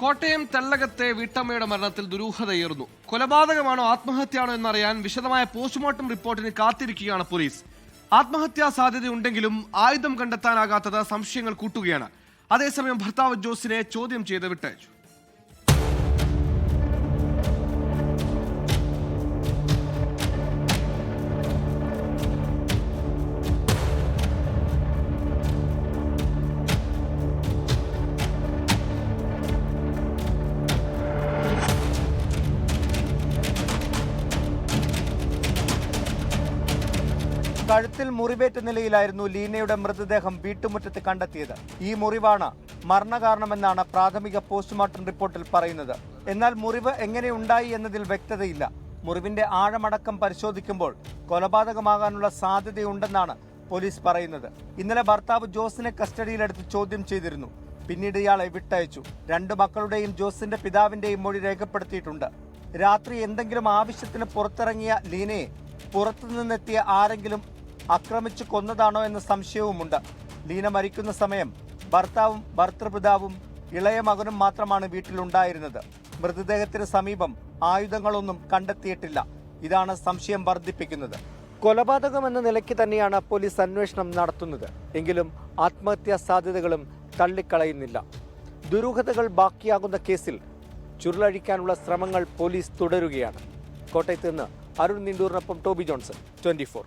കോട്ടയം തെള്ളകത്തെ വീട്ടമ്മയുടെ മരണത്തിൽ ദുരൂഹതയേറുന്നു. കൊലപാതകമാണോ ആത്മഹത്യയാണോ എന്നറിയാൻ വിശദമായ പോസ്റ്റ്മോർട്ടം റിപ്പോർട്ടിന് കാത്തിരിക്കുകയാണ് പോലീസ്. ആത്മഹത്യാ സാധ്യതയുണ്ടെങ്കിലും ആയുധം കണ്ടെത്താനാകാത്തത് സംശയങ്ങൾ കൂട്ടുകയാണ്. അതേസമയം ഭർത്താവ് ജോസിനെ ചോദ്യം ചെയ്ത് വിട്ടയച്ചു. കഴുത്തിൽ മുറിവേറ്റ നിലയിലായിരുന്നു ലീനയുടെ മൃതദേഹം വീട്ടുമുറ്റത്ത് കണ്ടെത്തിയത്. ഈ മുറിവാണ് മരണകാരണമെന്നാണ് പ്രാഥമിക പോസ്റ്റ്മോർട്ടം റിപ്പോർട്ടിൽ പറയുന്നത്. എന്നാൽ മുറിവ് എങ്ങനെ ഉണ്ടായി എന്നതിൽ വ്യക്തതയില്ല. മുറിവിന്റെ ആഴമടക്കം പരിശോധിക്കുമ്പോൾ കൊലപാതകമാകാനുള്ള സാധ്യതയുണ്ടെന്നാണ് പോലീസ് പറയുന്നത്. ഇന്നലെ ഭർത്താവ് ജോസിനെ കസ്റ്റഡിയിലെടുത്ത് ചോദ്യം ചെയ്തിരുന്നു. പിന്നീട് ഇയാളെ വിട്ടയച്ചു. രണ്ടു മക്കളുടെയും ജോസിന്റെ പിതാവിന്റെയും മൊഴി രേഖപ്പെടുത്തിയിട്ടുണ്ട്. രാത്രി എന്തെങ്കിലും ആവശ്യത്തിന് പുറത്തിറങ്ങിയ ലീനയെ പുറത്തുനിന്നെത്തിയ ആരെങ്കിലും ആക്രമിച്ചു കൊന്നതാണോ എന്ന സംശയവുമുണ്ട്. ലീന മരിക്കുന്ന സമയം ഭർത്താവും ഭർത്തൃപിതാവും ഇളയ മകനും മാത്രമാണ് വീട്ടിലുണ്ടായിരുന്നത്. മൃതദേഹത്തിന് സമീപം ആയുധങ്ങളൊന്നും കണ്ടെത്തിയിട്ടില്ല. ഇതാണ് സംശയം വർദ്ധിപ്പിക്കുന്നത്. കൊലപാതകം എന്ന നിലയ്ക്ക് തന്നെയാണ് പോലീസ് അന്വേഷണം നടത്തുന്നത്. എങ്കിലും ആത്മഹത്യാ സാധ്യതകളും തള്ളിക്കളയുന്നില്ല. ദുരൂഹതകൾ ബാക്കിയാകുന്ന കേസിൽ ചുരുളഴിക്കാനുള്ള ശ്രമങ്ങൾ പോലീസ് തുടരുകയാണ്. കോട്ടയത്ത് നിന്ന് അരുൺ നിണ്ടൂറിനൊപ്പം ടോബി ജോൺസൺ ട്വന്റി ഫോർ.